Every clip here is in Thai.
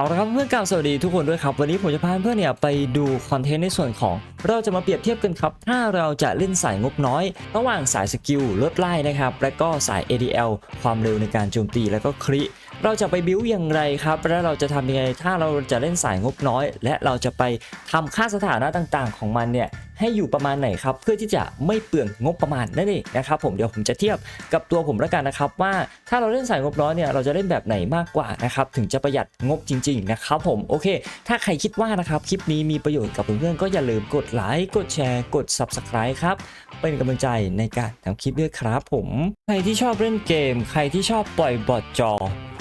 เอาละครับเพื่อนกาวสวัสดีทุกคนด้วยครับ วันนี้ผมจะพาเพื่อนเนี่ยไปดูคอนเทนต์ในส่วนของ เราจะมาเปรียบเทียบกันครับ ถ้าเราจะเล่นสายงบน้อย ระหว่างสายสกิลลดไล่นะครับ และก็สาย ADL ความเร็วในการโจมตีและก็คริเราจะไปบิวอย่างไรครับ และเราจะทำยังไงถ้าเราจะเล่นสายงบน้อย และเราจะไปทำค่าสถานะต่างๆ ของมันเนี่ย ให้อยู่ประมาณไหนครับเพื่อที่จะไม่เปลืองงบประมาณนั่นเองนะครับผมเดี๋ยวผมจะเทียบกับตัวผมแล้วกันนะครับว่าถ้าเราเล่นสายงบน้อยเนี่ยเราจะเล่นแบบไหนมากกว่านะครับถึงจะประหยัดงบจริงๆนะครับผมโอเค ถ้าใครคิดว่านะครับคลิปนี้มีประโยชน์กับเพื่อนๆก็อย่าลืมกดไลค์กดแชร์กด Subscribe ครับเป็นกำลังใจในการทำคลิปด้วยครับผม ใครที่ชอบเล่นเกม ใครที่ชอบปล่อยบอทจอ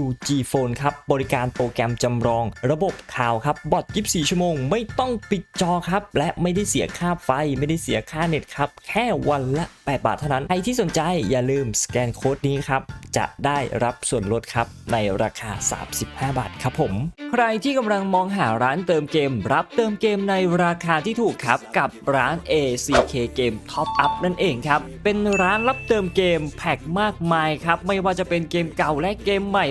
UG Phone ครับ บริการโปรแกรมจำลอง ระบบข่าวครับบอท24 ชั่วโมง ไม่ต้องปิดจอครับ และไม่ได้เสียค่าไฟ ไม่ได้เสียค่าเน็ตครับ แค่วันละ 8 บาทเท่านั้น ใครที่สนใจอย่าลืมสแกนโค้ดนี้ครับ จะได้รับส่วนลดครับในราคา 35 บาทครับผม ใครที่กำลังมองหาร้านเติมเกม รับเติมเกมในราคาที่ถูกครับกับร้าน ACK Game Top Up นั่นเองครับ เป็นร้านรับเติมเกมแพ็คมากมายครับ ไม่ว่าจะเป็นเกมเก่าและเกมใหม่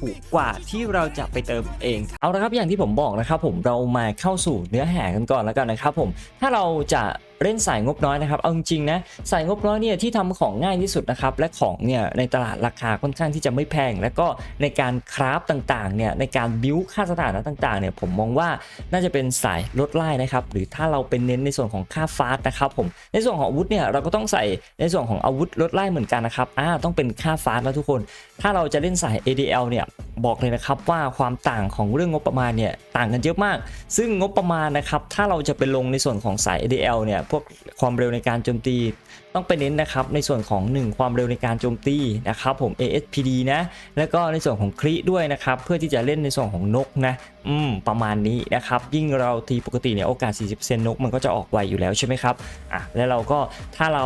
ถูกกว่าที่เราจะไปเติมเองเอาละครับอย่างที่ผมบอกนะครับผมเรามาเข้าสู่เนื้อหากันก่อนแล้วกันนะครับผมถ้าเราจะ เล่นสายงบน้อยนะครับ เอาจริงนะสายงบน้อยเนี่ยที่ทำของง่ายที่สุดนะครับ และของเนี่ยในตลาดราคาค่อนข้างที่จะไม่แพง และก็ในการคราฟต่างๆเนี่ยในการบิวค่าสถานะต่างๆเนี่ยผมมองว่าน่าจะเป็นสายลดไล่นะครับหรือถ้าเราเป็นเน้นในส่วนของค่าฟาส์นะครับผมในส่วนของอาวุธเนี่ยเราก็ต้องใส่ในส่วนของอาวุธลดไล่เหมือนกันนะครับอ่าต้องเป็นค่าฟาส์แล้วทุกคน ถ้าเราจะเล่นสาย ADL เนี่ยบอกเลยนะครับว่าความต่างของเรื่องงบประมาณเนี่ยต่างกันเยอะมาก ซึ่งงบประมาณนะครับถ้าเราจะไปลงในส่วนของสาย ADL เนี่ยพวกความเร็วในการโจมตี ต้องไปเน้นนะครับในส่วนของ 1 ความเร็วในการโจมตีนะครับผม ASPD นะแล้วก็ในส่วนของคริด้วยนะครับเพื่อที่จะเล่นในส่วนของนกนะ อืมประมาณนี้นะครับ ยิ่งเราตีปกติเนี่ยโอกาส 40%นกมันก็จะออกไวอยู่แล้วใช่ไหมครับอะแล้วเราก็ถ้าเรา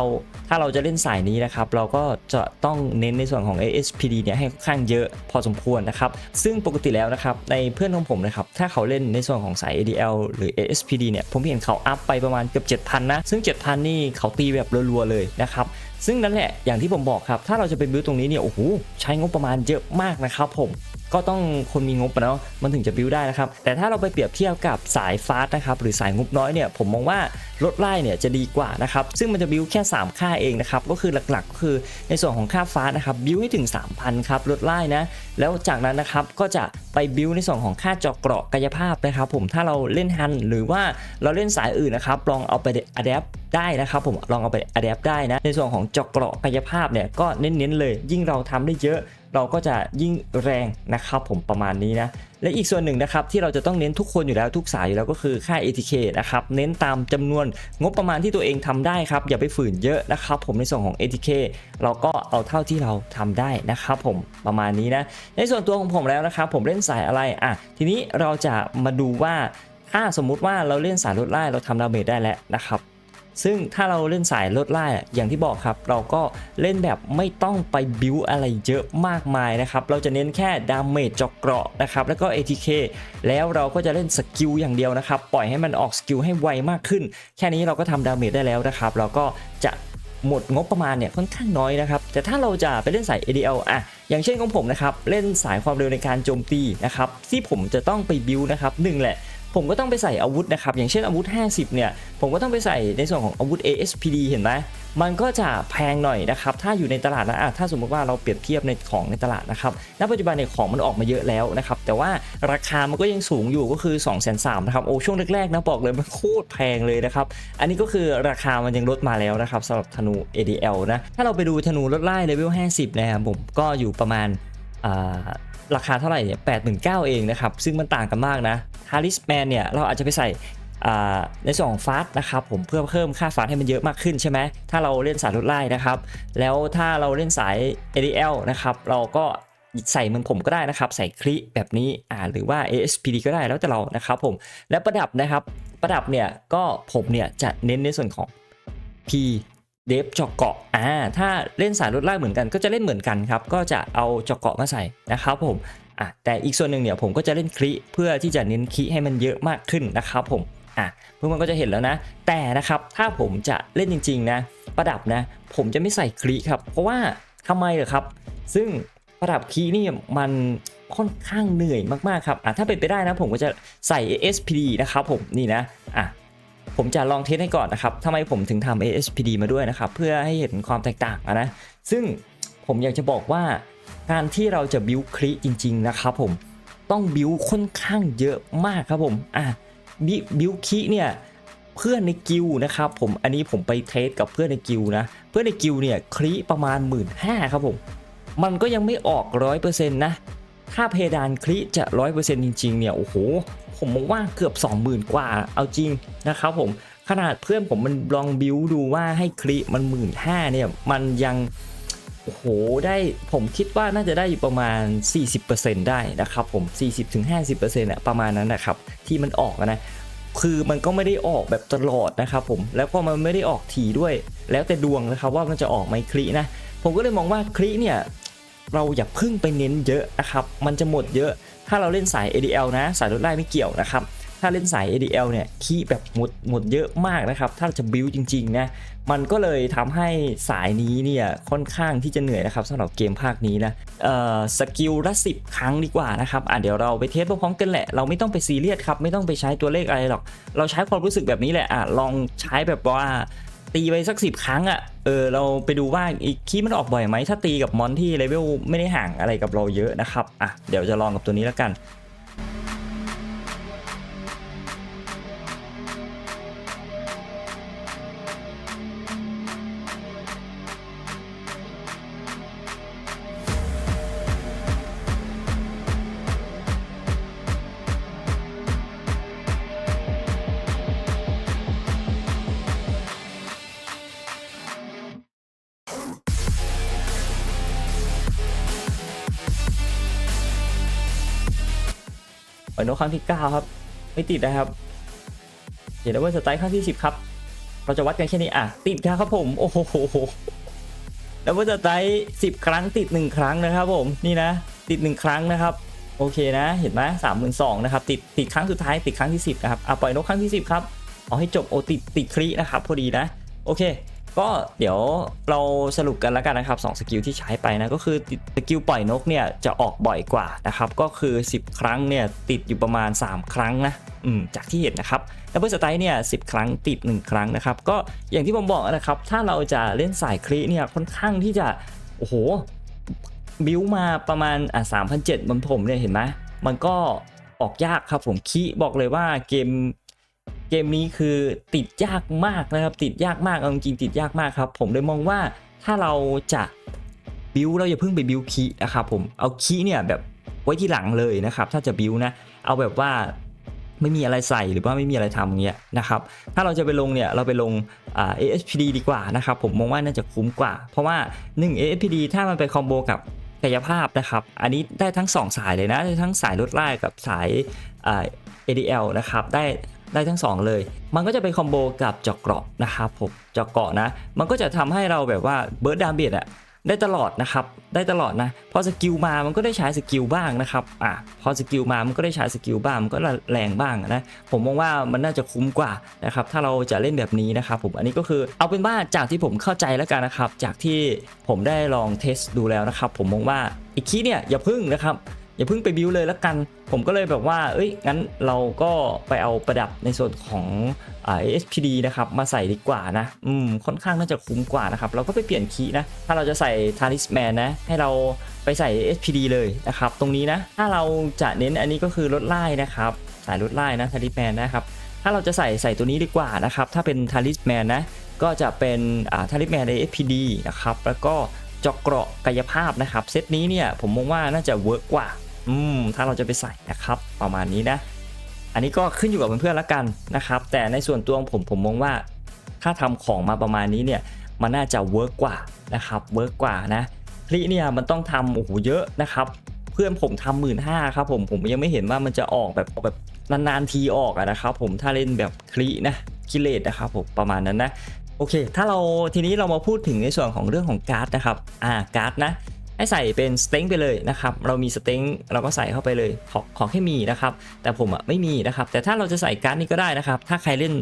ถ้าเราจะเล่นสายนี้นะครับ เราก็จะต้องเน้นในส่วนของ ASPD เนี่ยให้ค่อนข้างเยอะพอสมควรนะครับ ซึ่งปกติแล้วนะครับในเพื่อนของผมนะครับ ถ้าเขาเล่นในส่วนของสาย ADL หรือ ASPD เนี่ยผมเห็นเขาอัพไปประมาณเกือบ7,000 นะ ซึ่ง 7,000 นี่เขาตีแบบรัวๆเลยนะครับซึ่งนั่นแหละอย่างที่ผมบอกครับ ถ้าเราจะเป็นบิวตรงนี้เนี่ยโอ้โหใช้งบประมาณเยอะมากนะครับผม ก็ต้องคนมีงบอนะมันถึงจะบิวได้นะครับ แต่ถ้าเราไปเปรียบเทียบกับสายฟาสต์นะครับหรือสายงบน้อยเนี่ยผมมองว่าลดไล่เนี่ยจะดีกว่านะครับซึ่งมันจะบิวแค่ 3 ค่าเองนะครับก็คือหลักๆก็คือในส่วนของค่าฟาสต์นะครับบิวให้ถึง 3,000ครับลดไล่นะแล้วจากนั้นนะครับก็จะไปบิวในส่วนของค่าจาะเกราะกายภาพนะครับผมถ้าเราเล่นฮันหรือว่าเราเล่นสายอื่นนะครับลองเอาไปอัดแอปได้นะครับผมลองเอาไปอัดแอปได้นะในส่วนของจาะเกราะกายภาพเนี่ยก็เน้นๆเลย ยิ่งเราทำได้เยอะ เราก็จะยิ่งแรงนะครับผมประมาณนี้นะและอีกส่วนหนึ่งนะครับที่เราจะต้องเน้นทุกคนอยู่แล้วทุกสายอยู่แล้วก็คือค่า ATK นะครับเน้นตามจำนวนงบประมาณที่ตัวเองทำได้ครับอย่าไปฝืนเยอะนะครับผมในส่วนของ ATK เราก็เอาเท่าที่เราทำได้นะครับผมประมาณนี้นะในส่วนตัวของผมแล้วนะครับผมเล่นสายอะไรอะทีนี้เราจะมาดูว่าถ้าสมมุติว่าเราเล่นสายลดไล่เราทำดาเมจได้แล้วนะครับ ซึ่งถ้าเราเล่นสายลดไล่อะอย่างที่บอกครับ เราก็เล่นแบบไม่ต้องไปบิวอะไรเยอะมากมายนะครับ เราจะเน้นแค่ดาเมจจาะเกราะนะครับ แล้วก็ ATK แล้วเราก็จะเล่นสกิลอย่างเดียวนะครับ ปล่อยให้มันออกสกิลให้ไวมากขึ้น แค่นี้เราก็ทำดาเมจได้แล้วนะครับ เราก็จะหมดงบประมาณเนี่ยค่อนข้างน้อยนะครับ แต่ถ้าเราจะไปเล่นสาย ADL อะอย่างเช่นของผมนะครับ เล่นสายความเร็วในการโจมตีนะครับ ที่ผมจะต้องไปบิวนะครับหนึ่งแหละ ผมก็ต้องไปใส่อาวุธนะครับ อย่างเช่นอาวุธ 50 เนี่ย ผมก็ต้องไปใส่ในส่วนของอาวุธ ASPD เห็นไหมมันก็จะแพงหน่อยนะครับ ถ้าอยู่ในตลาดนะะถ้าสมมติว่าเราเปรียบเทียบในของในตลาดนะครับ ณ ปัจจุบันเนี่ยของมันออกมาเยอะแล้วนะครับ แต่ว่าราคามันก็ยังสูงอยู่ก็คือ2 3 0 0 0นะครับ โอ้ ช่วงแรกๆนะบอกเลยมันโคตรแพงเลยนะครับ อันนี้ก็คือราคามันยังลดมาแล้วนะครับสำหรับธนู ADL นะ ถ้าเราไปดูธนูลดไล่เลเวล50 นะครับผม ก็อยู่ประมาณอ่า ราคาเท่าไหร่เนี่ยแปดหมื่นเก้าเองนะครับ ซึ่งมันต่างกันมากนะฮาริสแมนเนี่ยเราอาจจะไปใส่ในส่วนของฟาสนะครับผมเพื่อเพิ่มค่าฟาสให้มันเยอะมากขึ้นใช่ไหมถ้าเราเล่นสายรถไล่นะครับ แล้วถ้าเราเล่นสาย ADL นะครับเราก็ใส่มือนผมก็ได้นะครับ ใส่คลิแบบนี้อ่าหรือว่า ASPD ก็ได้แล้วแต่เรานะครับผมและประดับนะครับ ประดับเนี่ยก็ผมเนี่ยจะเน้นในส่วนของ P เดฟจอกเกาะอ่าถ้าเล่นสายรถไล่เหมือนกันก็จะเล่นเหมือนกันครับ ก็จะเอาจอกเกาะมาใส่นะครับผมอะแต่อีกส่วนหนึ่งเนี่ยผมก็จะเล่นคลิเพื่อที่จะเน้นคลิให้มันเยอะมากขึ้นนะครับผมอะเพื่อนๆก็จะเห็นแล้วนะ แต่นะครับถ้าผมจะเล่นจริงๆนะ ประดับนะ ผมจะไม่ใส่คลิครับ เพราะว่าทำไมเหรอครับ ซึ่งประดับคีนี่มันค่อนข้างเหนื่อยมากๆครับอะถ้าเป็นไปได้นะผมก็จะใส่ ASPD นะครับผมนี่นะอะ ผมจะลองเทสให้ก่อนนะครับทำไมผมถึงทำ ASPD มาด้วยนะครับ เพื่อให้เห็นความแตกต่างนะ ซึ่งผมอยากจะบอกว่าการที่เราจะบิวคลิจริง ๆ นะครับผมต้องบิวค่อนข้างเยอะมากครับผมอะบิบิวคีเนี่ยเพื่อนในกิลด์นะครับผมอันนี้ผมไปเทสกับเพื่อนในกิลด์นะ เพื่อนในกิลด์เนี่ยคลิประมาณ 1 5ื่นครับผม มันก็ยังไม่ออก 100%นะ ถ้าเพดานคลิจะ 100%จริงๆ เนี่ย โอ้โห ผมมองว่าเกือบ 20,000 กว่า เอาจริงนะครับผม ขนาดเพื่อนผมมันลองบิวดูว่าให้คลิมัน 1 5ื่นเนี่ย มันยัง โอ้โห ได้ ผมคิดว่าน่าจะได้อยู่ประมาณ 40%ได้นะครับผม 40-50%อะประมาณนั้นนะครับ ที่มันออกนะคือมันก็ไม่ได้ออกแบบตลอดนะครับผมแล้วก็มันไม่ได้ออกถี่ด้วย แล้วแต่ดวงนะครับว่ามันจะออกไหมคลินะ ผมก็เลยมองว่าคลิเนี่ย เราอย่าพึ่งไปเน้นเยอะนะครับ มันจะหมดเยอะ ถ้าเราเล่นสาย ADL นะ สายรถไล่ไม่เกี่ยวนะครับ ถ้าเล่นสาย ADL เนี่ยคีย์แบบหมดหมดเยอะมากนะครับ ถ้าจะบิวจริงๆนะ มันก็เลยทำให้สายนี้เนี่ยค่อนข้างที่จะเหนื่อยนะครับสำหรับเกมภาคนี้นะ เอ่อสกิลละสิบครั้งดีกว่านะครับ อะเดี๋ยวเราไปเทสพร้อมๆกันแหละ เราไม่ต้องไปซีเรียสครับ ไม่ต้องไปใช้ตัวเลขอะไรหรอก เราใช้ความรู้สึกแบบนี้แหละ อะลองใช้แบบว่า ตีไปสักสิบครั้งอะ่ะ เออเราไปดูว่าอีกคีมันออกบ่อยไหมถ้าตีกับมอนที่เลเวลไม่ได้ห่างอะไรกับเราเยอะนะครับ อะเดี๋ยวจะลองกับตัวนี้แล้วกัน ปล่อยนกครั้งที่ 9 ครับ ไม่ติดนะครับเดี๋ยวดับเบิลสไตล์ครั้งที่ 10 ครับ เราจะวัดกันแค่นี้อะ ติดครับผม โอ้โหดับเบิลสไตล์10 ครั้งติด 1 ครั้งนะครับผมนี่นะ ติด 1 ครั้งนะครับโอเคนะ เห็นไหมสามหมื่นสองนะครับ ติดติดครั้งสุดท้ายติดครั้งที่ 10 นะครับ อะปล่อยนกครั้งที่ 10 ครับ เอาให้จบโอติดติดคลีนะครับพอดีนะ โอเค ก็เดี๋ยวเราสรุปกันแล้วกันนะครับ2สกิลที่ใช้ไปนะก็คือติดสกิลปล่อยนกเนี่ยจะออกบ่อยกว่านะครับก็คือ 10 ครั้งเนี่ยติดอยู่ประมาณ 3 ครั้งนะอืมจากที่เห็นนะครับดับเบิลสไตล์เนี่ยสิครั้งติด 1 ครั้งนะครับ ก็อย่างที่ผมบอกนะครับถ้าเราจะเล่นสายคลีเนี่ยค่อนข้างที่จะโอ้โหบิวมาประมาณอะสามพันเจ็ดบนผมเนี่ยเห็นไหมมันก็ออกยากครับผมคีบอกเลยว่าเกม เกมนี้คือติดยากมากนะครับ ติดยากมากเอาจริงติดยากมากครับ ผมเลยมองว่าถ้าเราจะบิวเราอย่าเพิ่งไปบิวคีนะครับผมเอาคีเนี่ยแบบไว้ที่หลังเลยนะครับ ถ้าจะบิวนะ เอาแบบว่าไม่มีอะไรใส่หรือว่าไม่มีอะไรทำเงี้ยนะครับ ถ้าเราจะไปลงเนี่ยเราไปลงอ่า ASPD ดีกว่านะครับ ผมมองว่าน่าจะคุ้มกว่า เพราะว่า 1 ASPD ถ้ามันไปคอมโบกับกายภาพนะครับ อันนี้ได้ทั้ง 2 สายเลยนะ ได้ทั้งสายรถไล่กับสายอ่า ADL นะครับ ได้ ได้ทั้ง 2 เลย มันก็จะไปคอมโบกับจอกเกราะนะครับผมจอกเกราะนะ มันก็จะทำให้เราแบบว่าเบิร์ดดามเบียดอะได้ตลอดนะครับ ได้ตลอดนะพอสกิลมามันก็ได้ใช้สกิลบ้างนะครับอะพอสกิลมามันก็ได้ใช้สกิลบ้างมันก็แรงบ้างนะผมมองว่ามันน่าจะคุ้มกว่านะครับถ้าเราจะเล่นแบบนี้นะครับผมอันนี้ก็คือเอาเป็นว่าจากที่ผมเข้าใจแล้วกันนะครับ จากที่ผมได้ลองเทสดูแล้วนะครับ ผมมองว่าอีกคีเนี่ยอย่าพึ่งนะครับ อย่าเพิ่งไปบิวเลยล้วกัน ผมก็เลยแบบว่า เอ้ย งั้นเราก็ไปเอาประดับในส่วนของอ่า ASPD นะครับมาใส่ดีกว่านะ อืม ค่อนข้างน่าจะคุ้มกว่านะครับ เราก็ไปเปลี่ยนคีย์นะ ถ้าเราจะใส่ Talisman นะ ให้เราไปใส่ ASPD เลยนะครับ ตรงนี้นะ ถ้าเราจะเน้นอันนี้ก็คือลดไล่นะครับ สายลดไล่นะ Talisman นะครับ ถ้าเราจะใส่ใส่ตัวนี้ดีกว่านะครับ ถ้าเป็น Talisman นะ ก็จะเป็นอ่า Talisman ASPD นะครับ แล้วก็เจอกเกราะกายภาพนะครับ เซตนี้เนี่ยผมมองว่าน่าจะเวิร์กกว่า อืมถ้าเราจะไปใส่นะครับประมาณนี้นะ อันนี้ก็ขึ้นอยู่กับเพื่อนๆละกันนะครับ แต่ในส่วนตัวของผมผมมองว่า ถ้าทำของมาประมาณนี้เนี่ยมันน่าจะเวิร์กกว่านะครับเวิร์กกว่านะคลิเนี่ยมันต้องทำโอ้โหเยอะนะครับเพื่อนผมทำหมื่นห้าครับผมผมยังไม่เห็นว่ามันจะออกแบบแบบนานๆทีออกอะนะครับ ผมถ้าเล่นแบบคลินะคิเลตนะครับผมประมาณนั้นนะโอเค ถ้าเราทีนี้เรามาพูดถึงในส่วนของเรื่องของการ์ดนะครับอ่าการ์ดนะ ให้ใส่เป็นสเต็งไปเลยนะครับ เรามีสเต็งเราก็ใส่เข้าไปเลยขอขอแค่มีนะครับ แต่ผมอะไม่มีนะครับ แต่ถ้าเราจะใส่การ์ดนี้ก็ได้นะครับ ถ้าใครเล่น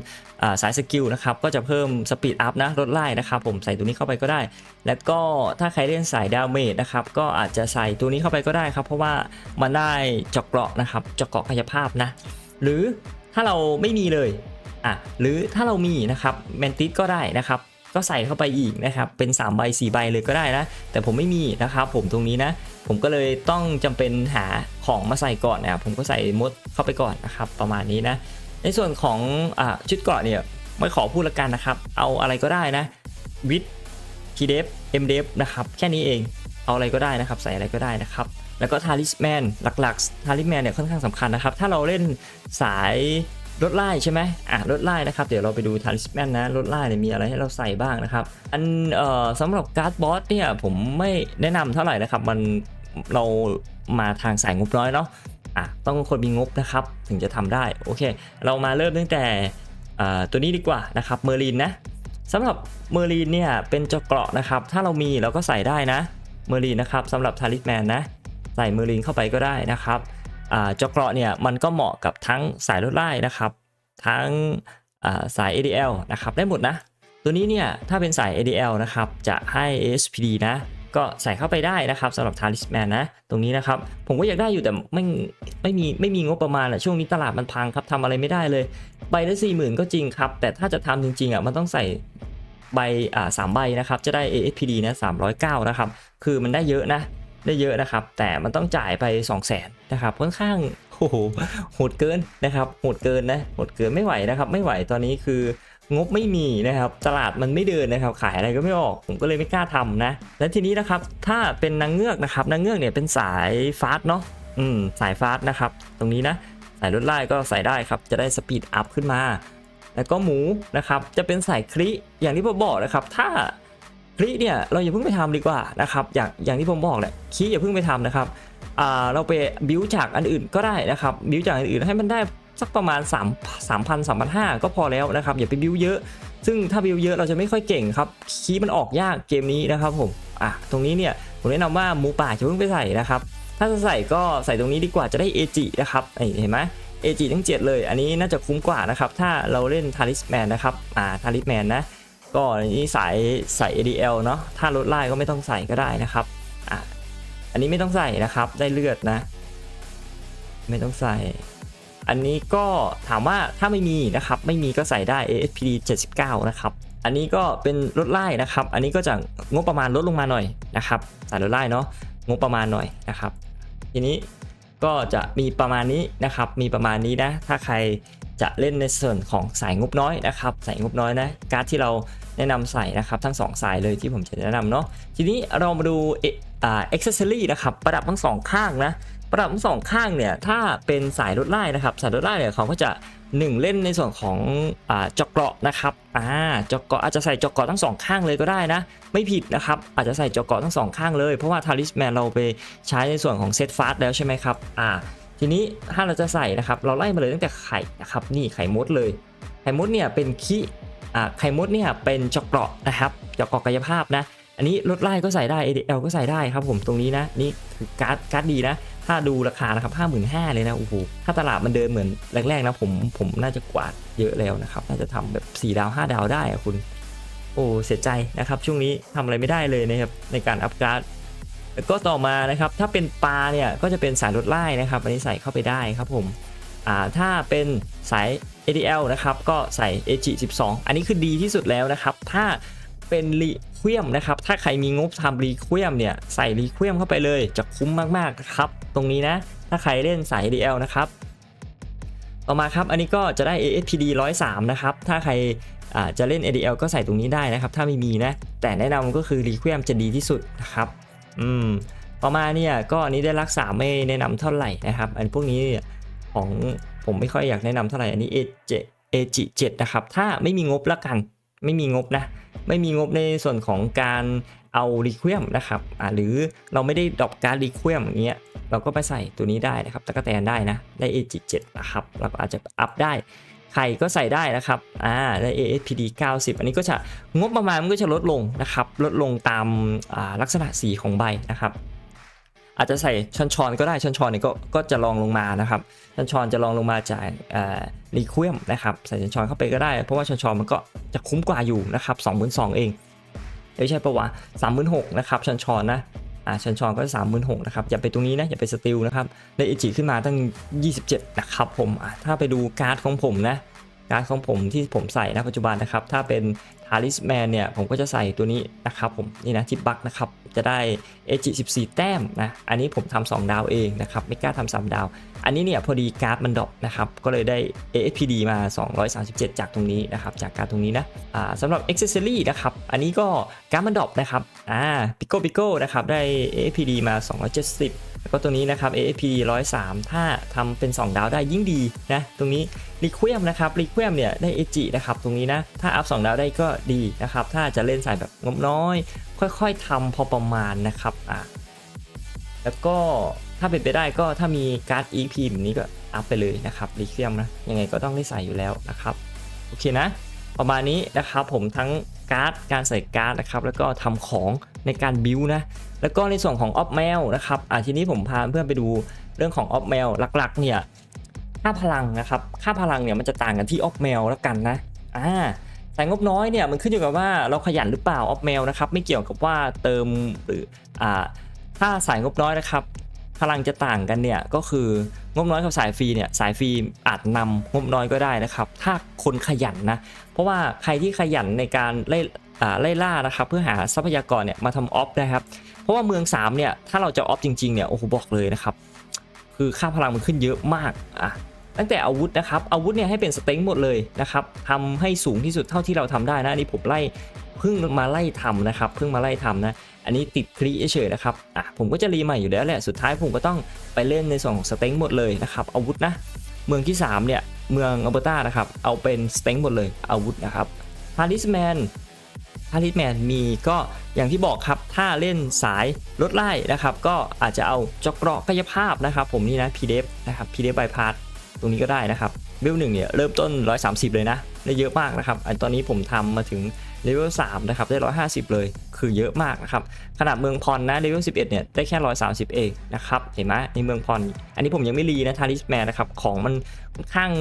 สายสกิลนะครับ ก็จะเพิ่มสปีดอัพนะลดไล่นะครับ ผมใส่ตัวนี้เข้าไปก็ได้ แล้วก็ถ้าใครเล่นสายดาเมจนะครับ ก็อาจจะใส่ตัวนี้เข้าไปก็ได้ครับ เพราะว่ามันได้เจาะเกราะนะครับเจาะเกราะกายภาพนะ หรือถ้าเราไม่มีเลยอะหรือถ้าเรามีนะครับแมนติสก็ได้นะครับ ก็ใส่เข้าไปอีกนะครับเป็น3ใบ4ใบเลยก็ได้นะ แต่ผมไม่มีนะครับผมตรงนี้นะ ผมก็เลยต้องจำเป็นหาของมาใส่ก่อนนะครับผมก็ใส่มดเข้าไปก่อนนะครับประมาณนี้นะ ในส่วนของอชุดเกาะเนี่ยไม่ขอพูดละกันนะครับ เอาอะไรก็ได้นะวิดทีเดฟเอ็มเดฟนะครับแค่นี้เองเอาอะไรก็ได้นะครับ ใส่อะไรก็ได้นะครับแล้วก็ทาริสแมนหลักๆทาริสแมนเนี่ยค่อนข้างสำคัญนะครับ ถ้าเราเล่นสาย รถไล่ใช่ไหมอะรถไล่นะครับเดี๋ยวเราไปดูทาริสแมนนะรถไล่เนี่ยมีอะไรให้เราใส่บ้างนะครับ อันเอ่อสำหรับการ์ดบอสเนี่ยผมไม่แนะนำเท่าไหร่นะครับ มันเรามาทางสายงบน้อยเนาะอะต้องคนมีงบนะครับ ถึงจะทำได้โอเค เรามาเริ่มตั้งแต่อ่าตัวนี้ดีกว่านะครับเมอร์ลินนะสำหรับเมอร์ลินเนี่ยเป็นเจาะเกราะนะครับ ถ้าเรามีเราก็ใส่ได้นะเมอร์ลินนะครับสำหรับทาริสแมนนะใส่เมอร์ลินเข้าไปก็ได้นะครับ จาะเกราะเนี่ยมันก็เหมาะกับทั้งสายรถไล่นะครับ ทั้งสาย ADL นะครับได้หมดนะ ตัวนี้เนี่ยถ้าเป็นสาย ADL นะครับจะให้ ASPD นะก็ใส่เข้าไปได้นะครับสำหรับ Talisman นะ ตรงนี้นะครับ ผมก็อยากได้อยู่แต่ไม่ไม่มีไม่มีงบประมาณอะช่วงนี้ตลาดมันพังครับทำอะไรไม่ได้เลย ใบละสี่หมื่นก็จริงครับ แต่ถ้าจะทำจริงๆอะมันต้องใส่ใบอ่าสามใบนะครับ จะได้ ASPD นะ309นะครับ คือมันได้เยอะนะ ได้เยอะนะครับ แต่มันต้องจ่ายไป 2 0 0 0 0นนะครับค่อนข้างโอ้โหโหดเกินนะครับโหดเกินนะโหดเกินไม่ไหวนะครับ ไม่ไหวตอนนี้คืองบไม่มีนะครับตลาดมันไม่เดินนะครับ ขายอะไรก็ไม่ออกผมก็เลยไม่กล้าทำนะ และทีนี้นะครับถ้าเป็นนางเงือกนะครับนางเงือกเนี่ยเป็นสายฟาสเนาะอืมสายฟาสนะครับ ตรงนี้นะสายรถไล่ก็ใส่ได้ครับ จะได้สปีดอัพขึ้นมา แล้วก็หมูนะครับจะเป็นสายคลิอย่างที่ผมบอกนะครับ ถ้า คลิเนี่ยเราอย่าเพิ่งไปทำดีกว่านะครับอย่างอย่างที่ผมบอกแหละคลิอย่าเพิ่งไปทำนะครับอ่าเราไปบิวจากอันอื่นก็ได้นะครับบิวจากอันอื่นให้มันได้สักประมาณ 3 3 0 0 0 3,500 ก็พอแล้วนะครับอย่าไปบิวเยอะ ซึ่งถ้าบิวเยอะเราจะไม่ค่อยเก่งครับคีมันออกยากเกมนี้นะครับผมอะตรงนี้เนี่ยผมแนะนำว่าหมูป่าจะเพิ่งไปใส่นะครับถ้าจะใส่ก็ใส่ตรงนี้ดีกว่าจะได้เอจินะครับเห็นไหมเอจิทั้ง 7 เลย อันนี้น่าจะคุ้มกว่านะครับถ้าเราเล่นทาริสแมนนะครับอ่าทาริสแมนนะ ก็อันนี้สายใส่ ADL เนาะถ้ารถไล่ก็ไม่ต้องใส่ก็ได้นะครับอะอันนี้ไม่ต้องใส่นะครับได้เลือดนะ ไม่ต้องใส่ อันนี้ก็ถามว่าถ้าไม่มีนะครับ ไม่มีก็ใส่ได้ ASPD 79 นะครับ อันนี้ก็เป็นรถไล่นะครับ อันนี้ก็จะงบประมาณลดลงมาหน่อยนะครับสายรถไล่เนาะงบประมาณหน่อยนะครับ ทีนี้ก็จะมีประมาณนี้นะครับ มีประมาณนี้นะ ถ้าใคร จะเล่นในส่วนของสายงบน้อยนะครับสายงบน้อยนะการ์ดที่เราแนะนำใส่นะครับทั้ง 2 สายเลยที่ผมจะแนะนำเนาะทีนี้เรามาดูเออ่า accessory นะครับประดับทั้งสองข้างนะประดับทั้งสองข้างเนี่ยถ้าเป็นสายรถไล่นะครับสายรถไล่เนี่ยเขาก็จะ 1 เล่นในส่วนของอ่าจอกเกราะนะครับอ่าจอกเกราะอาจจะใส่จอกเกราะทั้งสองข้างเลยก็ได้นะไม่ผิดนะครับอาจจะใส่จอกเกราะทั้งสองข้างเลยเพราะว่าทาริสแมนเราไปใช้ในส่วนของเซตฟาสแล้วใช่ไหมครับอ่า ทีนี้ถ้าเราจะใส่นะครับ เราไล่มาเลยตั้งแต่ไข่นะครับ นี่ไข่มดเลย ไข่มดเนี่ยเป็นขี้อ่าไข่มดเนี่ยเป็นจอกเกราะนะครับจอกเกราะกายภาพนะ อันนี้รถไล่ก็ใส่ได้ ADL ก็ใส่ได้ครับผมตรงนี้นะ นี่คือการ์ดการ์ดดีนะ ถ้าดูราคานะครับห้าหมื่นห้าเลยนะโอ้โหถ้าตลาดมันเดินเหมือนแรกๆนะผมผมน่าจะกวาดเยอะแล้วนะครับ น่าจะทำแบบ4ดาว5 ดาวได้อะคุณ โอ้เสียใจนะครับ ช่วงนี้ทำอะไรไม่ได้เลยนะครับในการอัพการ์ด แล้วก็ต่อมานะครับถ้าเป็นปลาเนี่ยก็จะเป็นสายรถไล่นะครับอันนี้ใส่เข้าไปได้ครับผมอ่าถ้าเป็นสาย ADL นะครับก็ใส่ AG 12 อันนี้คือดีที่สุดแล้วนะครับ ถ้าเป็นรีเควียมนะครับ ถ้าใครมีงบทำรีเควียมเนี่ยใส่รีเควียมเข้าไปเลยจะคุ้มมากๆนะครับ ตรงนี้นะ ถ้าใครเล่นสาย ADL นะครับต่อมาครับ อันนี้ก็จะได้ ASPD 103 นะครับ ถ้าใครจะเล่น ADL ก็ใส่ตรงนี้ได้นะครับ ถ้าไม่มีนะ แต่แนะนำก็คือรีเควียมจะดีที่สุดนะครับ อืมต่อมาเนี่ยก็อันนี้ได้รักษาไม่แนะนำเท่าไหร่นะครับ อันพวกนี้ของผมไม่ค่อยอยากแนะนำเท่าไหร่อันนี้ A7 A7 7นะครับ ถ้าไม่มีงบละกัน ไม่มีงบนะ ไม่มีงบในส่วนของการเอารีเควมนะครับอ่าหรือเราไม่ได้ดรอปการรีเควมอย่างเงี้ยเราก็ไปใส่ตัวนี้ได้นะครับตะกแตนได้นะ ได้ A7 นะครับเราก็อาจจะอัพได้ ใครก็ใส่ได้นะครับอ่าได้ ASPD 90 อันนี้ก็จะงบประมาณมันก็จะลดลงนะครับลดลงตามาลักษณะสีของใบนะครับ อาจจะใส่ชอนชอนก็ได้ชอนชอนเนี่ยก็ก็จะลองลงมานะครับชอนชอนจะลองลงมาจากรีควีมนะครับใส่ชอนชอนเข้าไปก็ได้ เพราะว่าชอนชอนมันก็จะคุ้มกว่าอยู่นะครับ22,000เองไม่ใช่ปะวะ36,000นะครับชอนชอนนะ อ่าชอนชอนๆก็36,000นะครับ อย่าไปตรงนี้นะ อย่าไปสติลนะครับ ได้เอจิขึ้นมาตั้ง 27 นะครับผม ถ้าไปดูการ์ดของผมนะ การ์ดของผมที่ผมใส่นะปัจจุบันนะครับ ถ้าเป็นทาริสแมนเนี่ยผมก็จะใส่ตัวนี้นะครับผมนี่นะจิบบักนะครับจะได้เอจิ14 แต้มนะอันนี้ผมทำ2ดาวเองนะครับไม่กล้าทำ3ดาว อันนี้เนี่ยพอดีการ์ดมันดรอปนะครับก็เลยได้ AFPD มา 237 จากตรงนี้นะครับจากการตรงนี้นะอ่าสำหรับ Accessory นะครับอันนี้ก็การ์ดมันดรอปนะครับอ่าปิโก้ปิโก้นะครับได้ AFPD มา 270แล้วก็ตัวนี้นะครับ AFPD 103 ถ้าทำเป็น 2 ดาวได้ยิ่งดีนะ ตรงนี้รีเควมนะครับรีเควมเนี่ยได้เอจินะครับ ตรงนี้นะ ถ้าอัพ 2 ดาวได้ก็ดีนะครับ ถ้าจะเล่นสายแบบงบน้อย ค่อยๆทำพอประมาณนะครับอะแล้วก็ถ้าเป็นไปได้ก็ถ้ามีการ์ด EP แบบนี้ก็อัพไปเลยนะครับรีเควมนะยังไงก็ต้องได้ใส่อยู่แล้วนะครับโอเคนะ ประมาณนี้นะครับผมทั้งการ์ดการใส่การ์ดนะครับแล้วก็ทำของในการบิวนะแล้วก็ในส่วนของออฟแมวนะครับอะทีนี้ผมพาเพื่อนไปดูเรื่องของออฟแมวหลักๆเนี่ยค่าพลังนะครับค่าพลังเนี่ยมันจะต่างกันที่ออฟเมลแล้วกันนะอ่า สายงบน้อยเนี่ยมันขึ้นอยู่กับว่าเราขยันหรือเปล่าออฟเมลนะครับไม่เกี่ยวกับว่าเติมหรืออ่าถ้าสายงบน้อยนะครับพลังจะต่างกันเนี่ยก็คืองบน้อยกับสายฟรีเนี่ยสายฟรีอาจนำงบน้อยก็ได้นะครับ ถ้าคนขยันนะเพราะว่าใครที่ขยันในการไล่อ่าไล่ล่านะครับเพื่อหาทรัพยากรเนี่ยมาทำออฟนะครับ เพราะว่าเมือง3เนี่ยถ้าเราจะออฟจริงๆเนี่ยโอ้โหบอกเลยนะครับ คือค่าพลังมันขึ้นเยอะมากอะ ตั้งแต่อาวุธนะครับอาวุธเนี่ยให้เป็นสเต็งหมดเลยนะครับทำให้สูงที่สุดเท่าที่เราทำได้นะอันนี้ผมไล่เพิ่งมาไล่ทำนะครับเพิ่งมาไล่ทำนะ อันนี้ติดคลีเฉยๆนะครับอะผมก็จะรีใหม่อยู่แล้วแหละสุดท้ายผมก็ต้องไปเล่นในส่วนของสเต็งหมดเลยนะครับอาวุธนะ เมืองที่ 3 เนี่ย เมืองอัลเบอร์ตานะครับเอาเป็นสเต็งหมดเลยอาวุธนะครับพาริสแมนพาริสแมนมีก็อย่างที่บอกครับถ้าเล่นสายรถไล่นะครับ ก็อาจจะเอาจอกเกราะกายภาพนะครับ ผมนี่นะพีเดฟนะครับพีเดฟบายพาสต รงนี้ก็ได้นะครับเวลหนึ่งเนี่ยเริ่มต้น 130 เลยนะได้เยอะมากนะครับอันตอนนี้ผมทำมาถึงเลเวล3นะครับได้ 150 เลย คือเยอะมากนะครับขนาดเมืองพรนะเลเวล11 เนี่ยได้แค่ 130 เองนะครับเห็นไหมในเมืองพรอันนี้ผมยังไม่รีนะทาริสแมนนะครับของมันค่อนข้าง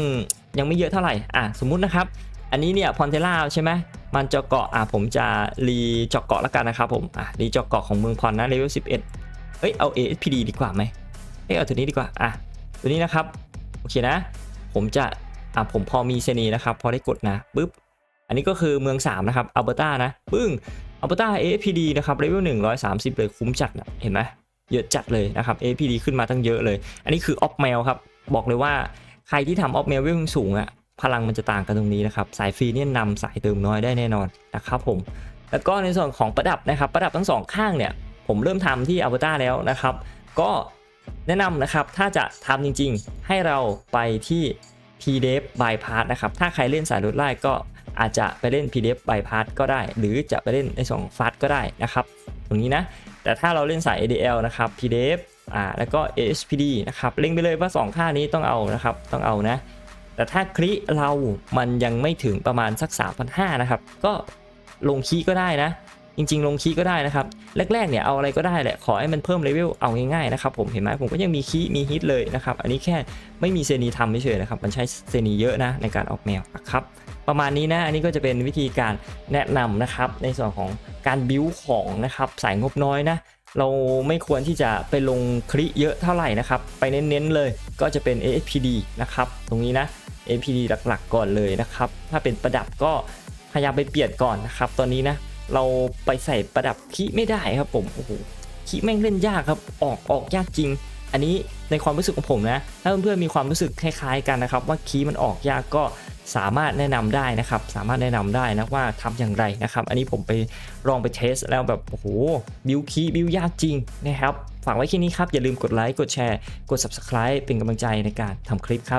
ยังไม่เยอะเท่าไหร่อะสมมุตินะครับอันนี้เนี่ยพอนเทล่าใช่ไหมมันจะเกาะอะผมจะรีจาะเกาะแล้วกันนะครับผมอะรีจาะเกาะของเมืองพรนะเลเวล11เอ้ยเอา ASPD ดีกว่าไหมเอ้ยเอาตัวนี้ดีกว่าอะตัวนี้นะครับ โอเคนะ ผมจะอะผมพอมีเซนีนะครับ พอได้กดนะปุ๊บ อันนี้ก็คือเมือง 3 นะครับอัลเบอร์ตานะ ปึ้งอัลเบอร์ตา APD นะครับเลเวล130 เลยคุ้มจัดนะเห็นไหมเยอะจัดเลยนะครับ APD ขึ้นมาตั้งเยอะเลย อันนี้คือออฟเมลครับ บอกเลยว่าใครที่ทำออฟเมลเวลสูงอะพลังมันจะต่างกันตรงนี้นะครับ สายฟรีเนี่ยนำสายเติมน้อยได้แน่นอนนะครับผม แล้วก็ในส่วนของประดับนะครับ ประดับทั้งสองข้างเนี่ย ผมเริ่มทำที่อัลเบอร์ตาแล้วนะครับ ก็ แนะนำนะครับถ้าจะทำจริงๆ ให้เราไปที่ PDF bypass นะครับ ถ้าใครเล่นสายรถไล่ก็อาจจะไปเล่น PDF bypass ก็ได้ หรือจะไปเล่นในสองฟัดก็ได้นะครับ ตรงนี้นะ แต่ถ้าเราเล่นสาย ADL นะครับ PDF อ่าแล้วก็ ASPD นะครับเล็งไปเลยว่า 2 ค่านี้ต้องเอานะครับต้องเอานะ แต่ถ้าคลิเรามันยังไม่ถึงประมาณสัก 3,500นะครับ ก็ลงคีก็ได้นะ จริงๆ ลงคีย์ก็ได้นะครับแรกๆเนี่ยเอาอะไรก็ได้แหละขอให้มันเพิ่มเลเวลเอาง่ายๆนะครับผมเห็นไหมผมก็ยังมีคีย์มีฮิตเลยนะครับอันนี้แค่ไม่มีเซนีทำเฉยๆนะครับมันใช้เซนีเยอะนะในการออกแนวนะครับประมาณนี้นะอันนี้ก็จะเป็นวิธีการแนะนำนะครับในส่วนของการบิวของนะครับสายงบน้อยนะเราไม่ควรที่จะไปลงคลิเยอะเท่าไหร่นะครับ ไปเน้นๆเลยก็จะเป็น ASPD นะครับ ตรงนี้นะ APD หลักๆก่อนเลยนะครับ ถ้าเป็นประดับก็พยายามไปเปลี่ยนก่อนนะครับ ตอนนี้นะ เราไปใส่ประดับคีไม่ได้ครับผมโอ้โหคีแม่งเล่นยากครับออกออกยากจริง อันนี้ในความรู้สึกของผมนะ ถ้าเพื่อนๆมีความรู้สึกคล้ายๆกันนะครับ ว่าคีมันออกยากก็สามารถแนะนำได้นะครับ สามารถแนะนำได้นะว่าทำอย่างไรนะครับ อันนี้ผมไปลองไปเทสแล้วแบบโอ้โหบิวคีบิวยากจริงนะครับ ฝากไว้แค่นี้ครับ อย่าลืมกดไลค์กดแชร์ กด subscribe เป็นกำลังใจในการทำคลิปครับ